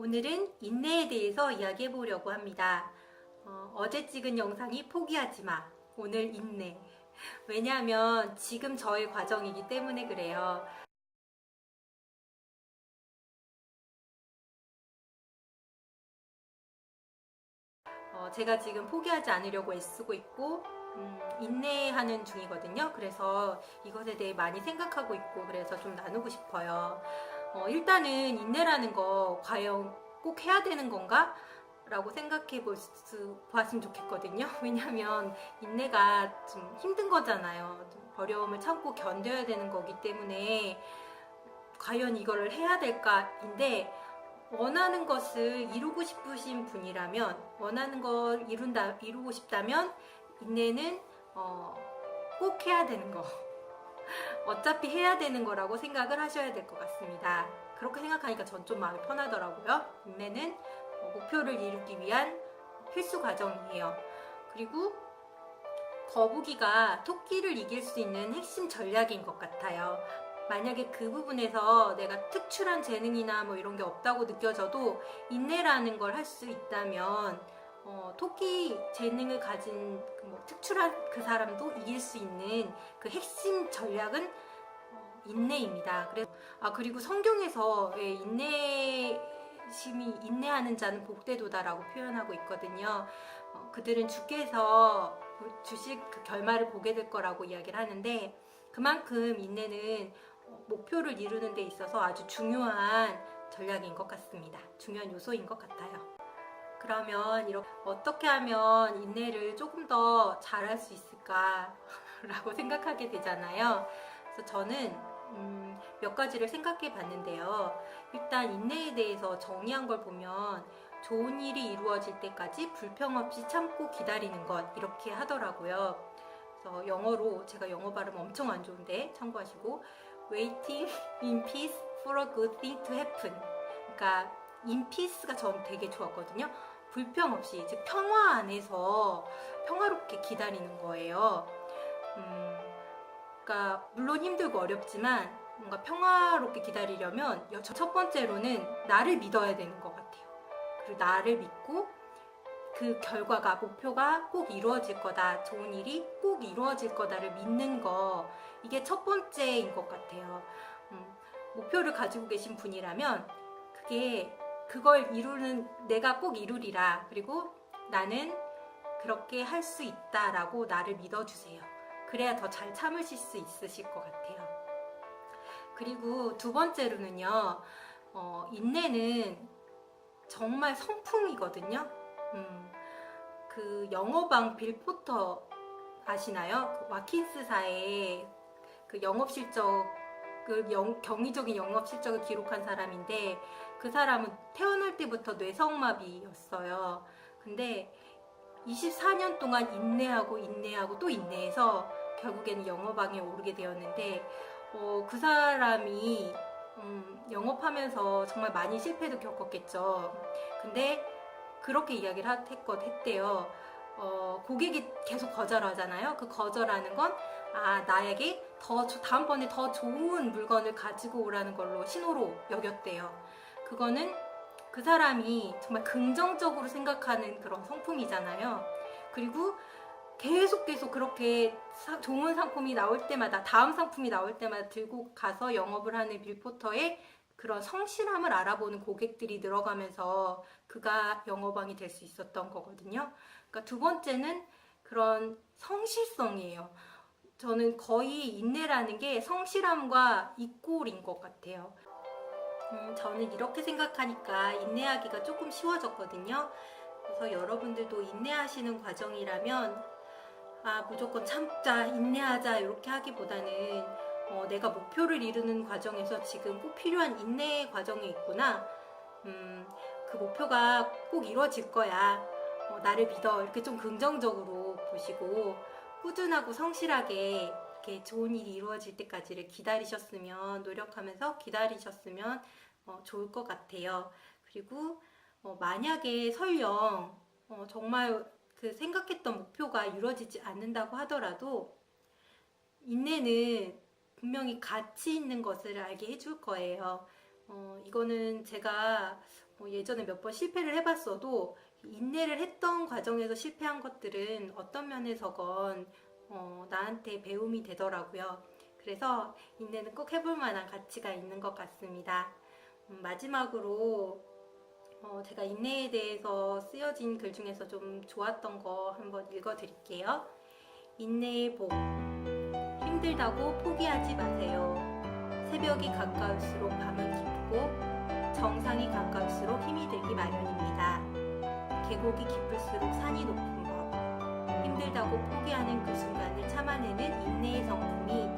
오늘은 인내에 대해서 이야기해 보려고 합니다. 어, 제 찍은 영상이 포기하지 마. 오늘 인내. 왜냐하면 지금 저의 과정이기 때문에 그래요. 어, 제가 지금 포기하지 않으려고 애쓰고 있고 음, 인내하는 중이거든요. 그래서 이것에 대해 많이 생각하고 있고 그래서 좀 나누고 싶어요. 어, 일단은 인내라는 거 과연 꼭 해야 되는 건가? 라고 생각해 볼 수, 보았으면 좋겠거든요. 왜냐하면 인내가 좀 힘든 거잖아요. 좀 어려움을 참고 견뎌야 되는 거기 때문에 과연 이거를 해야 될까인데 원하는 것을 이루고 싶으신 분이라면 원하는 걸 이룬다 이루고 싶다면 인내는 어, 꼭 해야 되는 거. 어차피 해야 되는 거라고 생각을 하셔야 될 것 같습니다. 그렇게 생각하니까 전 좀 마음이 편하더라고요. 인내는 어, 목표를 이루기 위한 필수 과정이에요. 그리고 거북이가 토끼를 이길 수 있는 핵심 전략인 것 같아요. 만약에 그 부분에서 내가 특출한 재능이나 뭐 이런 게 없다고 느껴져도 인내라는 걸 할 수 있다면 어, 토끼 재능을 가진 그 뭐 특출한 그 사람도 이길 수 있는 그 핵심 전략은 어, 인내입니다. 그래서 아 그리고 성경에서 예, 인내심이 인내하는 자는 복되도다라고 표현하고 있거든요. 어, 그들은 주께서 주실 그 결말을 보게 될 거라고 이야기를 하는데 그만큼 인내는 어, 목표를 이루는 데 있어서 아주 중요한 전략인 것 같습니다. 중요한 요소인 것 같아요. 그러면 이렇게 어떻게 하면 인내를 조금 더 잘할 수 있을까라고 생각하게 되잖아요. 그래서 저는 음, 몇 가지를 생각해 봤는데요. 일단 인내에 대해서 정의한 걸 보면 좋은 일이 이루어질 때까지 불평 없이 참고 기다리는 것 이렇게 하더라고요. 그래서 영어로 제가 영어 발음 엄청 안 좋은데 참고하시고 waiting in peace for a good thing to happen. 그러니까 in peace가 전 되게 좋았거든요. 불평 없이 즉 평화 안에서 평화롭게 기다리는 거예요. 음, 그러니까 물론 힘들고 어렵지만 뭔가 평화롭게 기다리려면 첫 번째로는 나를 믿어야 되는 것 같아요. 그리고 나를 믿고 그 결과가 목표가 꼭 이루어질 거다, 좋은 일이 꼭 이루어질 거다를 믿는 거 이게 첫 번째인 것 같아요. 음, 목표를 가지고 계신 분이라면 그게 그걸 이루는 내가 꼭 이루리라. 그리고 나는 그렇게 할 수 있다라고 나를 믿어주세요. 그래야 더 잘 참으실 수 있으실 것 같아요. 그리고 두 번째로는요, 어, 인내는 정말 성품이거든요. 음, 그 영어방 빌 포터 아시나요? 그 와킨스사의 그 영업 실적을 영, 경이적인 영업 실적을 기록한 사람인데 그 사람은 태어날 때부터 뇌성마비였어요. 근데 24년 동안 인내하고 인내하고 또 인내해서 결국에는 영어방에 오르게 되었는데 어, 그 사람이 음, 영업하면서 정말 많이 실패도 겪었겠죠. 근데 그렇게 이야기를 했것 했대요. 어, 고객이 계속 거절하잖아요. 그 거절하는 건 아, 나에게 더 다음번에 더 좋은 물건을 가지고 오라는 걸로 신호로 여겼대요. 그거는 그 사람이 정말 긍정적으로 생각하는 그런 성품이잖아요. 그리고 계속 계속 그렇게 사, 좋은 상품이 나올 때마다 다음 상품이 나올 때마다 들고 가서 영업을 하는 빌포터의 그런 성실함을 알아보는 고객들이 늘어가면서 그가 영업왕이 될 수 있었던 거거든요. 그러니까 두 번째는 그런 성실성이에요. 저는 거의 인내라는 게 성실함과 이꼴인 것 같아요. 음, 저는 이렇게 생각하니까 인내하기가 조금 쉬워졌거든요. 그래서 여러분들도 인내하시는 과정이라면 아 무조건 참자 인내하자 이렇게 하기보다는 어, 내가 목표를 이루는 과정에서 지금 꼭 필요한 인내 과정에 있구나. 음, 그 목표가 꼭 이루어질 거야. 어, 나를 믿어. 이렇게 좀 긍정적으로 보시고 꾸준하고 성실하게 이렇게 좋은 일이 이루어질 때까지를 기다리셨으면 노력하면서 기다리셨으면 어, 좋을 것 같아요. 그리고 어, 만약에 설령 어, 정말 그 생각했던 목표가 이루어지지 않는다고 하더라도 인내는 분명히 가치 있는 것을 알게 해줄 거예요. 어, 이거는 제가 어, 예전에 몇 번 실패를 해봤어도 인내를 했던 과정에서 실패한 것들은 어떤 면에서건 어, 나한테 배움이 되더라고요. 그래서 인내는 꼭 해볼 만한 가치가 있는 것 같습니다. 음, 마지막으로 어, 제가 인내에 대해서 쓰여진 글 중에서 좀 좋았던 거 한번 읽어드릴게요. 인내의 복. 힘들다고 포기하지 마세요. 새벽이 가까울수록 밤은 깊고 정상이 가까울수록 힘이 들기 마련입니다. 계곡이 깊을수록 산이 법. 힘들다고 포기하는 그 순간을 참아내는 인내의 성품이